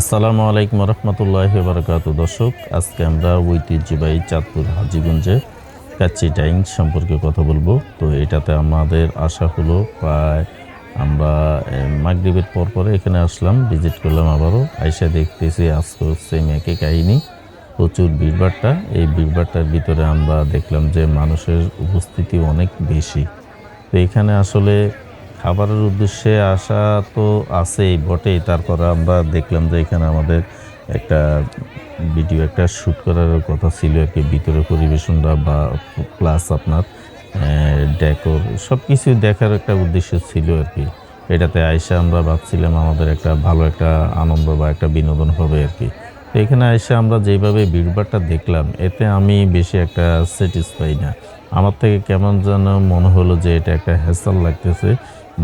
আসসালামু আলাইকুম রহমতুল্লাহ বারকাত। দর্শক, আজকে আমরা ঐতিহ্যবাহী চাঁদপুর হাজিগঞ্জের কাচ্চি ডাইং সম্পর্কে কথা বলব। তো এটাতে আমাদের আশা হলো প্রায় আমরা মাগরীবের পর পরে এখানে আসলাম, ভিজিট করলাম আবারও। আইসা দেখতেছি আজকে সেম একই কাহিনী, প্রচুর ভিড়ভাড়টা। এই ভিড়ভাড়টার ভিতরে আমরা দেখলাম যে মানুষের উপস্থিতি অনেক বেশি। তো এখানে আসলে খাবারের উদ্দেশ্যে আসা তো আছেই, বটেই। তারপরে আমরা দেখলাম যে এখানে আমাদের একটা ভিডিও, একটা শ্যুট করার কথা ছিল আর কি, ভিতরে পরিবেশনটা বা প্লাস আপনার ডেকোর সব কিছু দেখার একটা উদ্দেশ্য ছিল আর কি। এটাতে আইসা আমরা ভাবছিলাম আমাদের একটা ভালো একটা আনন্দ বা একটা বিনোদন হবে আর কি। এখানে এসে আমরা যেভাবে ভিড়ভাড়টা দেখলাম, এতে আমি বেশি একটা স্যাটিসফাই না। আমার থেকে কেমন যেন মনে হলো যে এটা একটা হ্যাসাল লাগতেছে।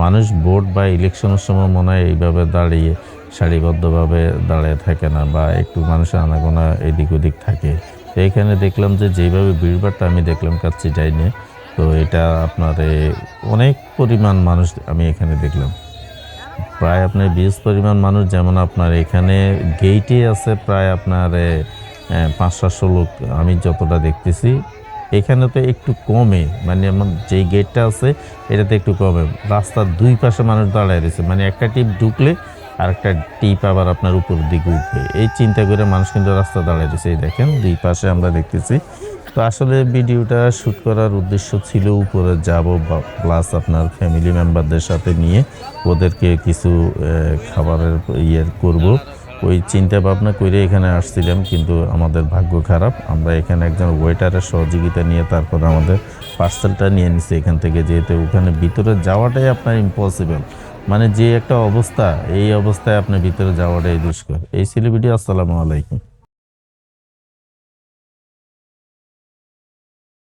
মানুষ ভোট বা ইলেকশনের সময় মনে হয় এইভাবে দাঁড়িয়ে, সারিবদ্ধভাবে দাঁড়িয়ে থাকে না বা একটু মানুষের আনাগোনা এদিক ওদিক থাকে। তো এখানে দেখলাম যে যেভাবে ভিড়ভাড়টা আমি দেখলাম কাচ্চি ডাইনে, তো এটা আপনার অনেক পরিমাণ মানুষ আমি এখানে দেখলাম। প্রায় আপনার বিশ পরিমাণ মানুষ, যেমন আপনার এখানে গেইটে আছে প্রায় আপনার পাঁচ সাতশো লোক, আমি যতটা দেখতেছি। এখানে তো একটু কমে মানে আমার যেই গেটটা আছে, এটাতে একটু কমে। রাস্তার দুই পাশে মানুষ দাঁড়ায় রয়েছে মানে একটা টিপ ঢুকলে আর একটা টিপ আবার আপনার উপর দিকে উঠবে। এই চিন্তা করে মানুষ কিন্তু রাস্তা দাঁড়ায় রয়েছে, এই দেখেন দুই পাশে আমরা দেখতেছি। তো আসলে ভিডিওটা শ্যুট করার উদ্দেশ্য ছিল উপরে যাব প্লাস আপনার ফ্যামিলি মেম্বারদের সাথে নিয়ে ওদেরকে কিছু খাবারের ইয়ে করব। ওই চিন্তা ভাবনা করে এখানে আসছিলাম কিন্তু আমাদের ভাগ্য খারাপ। আমরা এখানে একজন ওয়েটারের সহযোগিতা নিয়ে তারপর আমাদের পার্সেলটা নিয়ে নিছি এখান থেকে যেহেতু ওখানে ভিতরে যাওয়াটাই আপনার ইম্পসিবল মানে যে একটা অবস্থা, এই অবস্থায় আপনার ভিতরে যাওয়াটাই দুষ্কর। এই ভিডিও আসসালামু আলাইকুম।